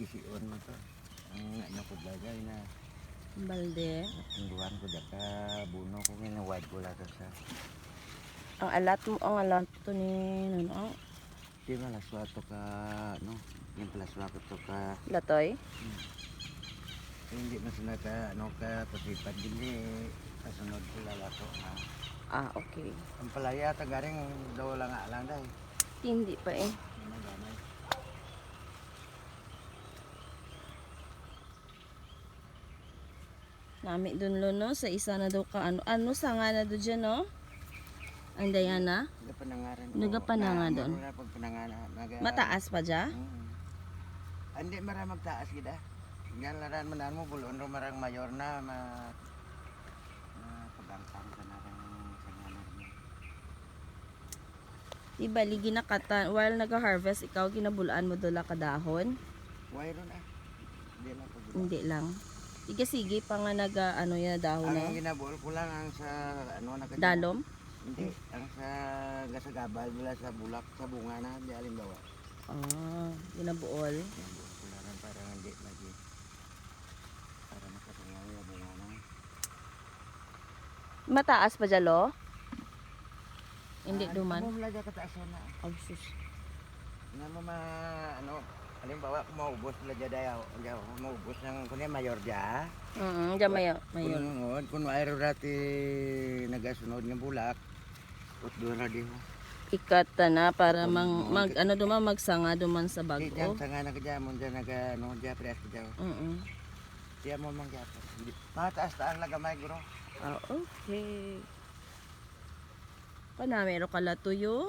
gisiun mo to. Ang ano ko lagay na Balde. tunduhan ko daka buno ko nga wide ko lang sa Ang alat mo, ang alat to ni, ano, di malaswa to ka no yung plaswa ko to ka latoy. hindi masunod ka ano ka pasipad dili kasunod ko lalato na Ah, okay. ang palaya tagaring daw lang nga lang dahil Hindi pa eh. gamay Nami dun lo no, sa isa na daw ka ano. Ano sa nga na doon dyan no? Ang Diana. Nagapanangaran ko. Nagapananga Na- doon? Mataas pa dya? Mm. Hindi marang magtaas gida. Yan laran manan mo bulon ro marang mayor na ma na pagangkang ka na rin sa ngalan mo. Di bali ginakatan, while nag-harvest, ikaw ginabulaan mo dola ka dahon? Why ron ah? Hindi lang Hindi lang. Sige, sige pa nga nag, ano yan, dahon Ang na. ginabuol ko lang ang sa ano na Dalom? Hindi, ang sa gasagabal mula sa bulak sa bunga na di alimbawa. Ah, ginabuol. Ginabuol ko lang para hindi lagi para makatungaw yung bunga na. Mataas pa dya lo? Hindi Ah, duman. Amo lagi kataas na. Oh, sus. Nga mo ma, ano, halimbawa kung maubos sila dyan dayaw, dayaw, maubos ng kunya mayor dya. Mm, dya mayo. mayo. Kung, kung mayroon dati nagasunod ng bulak, ut doon na di mo. Ikata na para mang, mag, ano duman, magsanga duman sa Di dyan, bago. sa nga nagdya mo dyan, naga, ano, dyan, priyas ka dyan. Mm Diyan mo mang dyan. Mataas taan lagamay, guro. Ah, okay. Pa na, meron ka latuyo?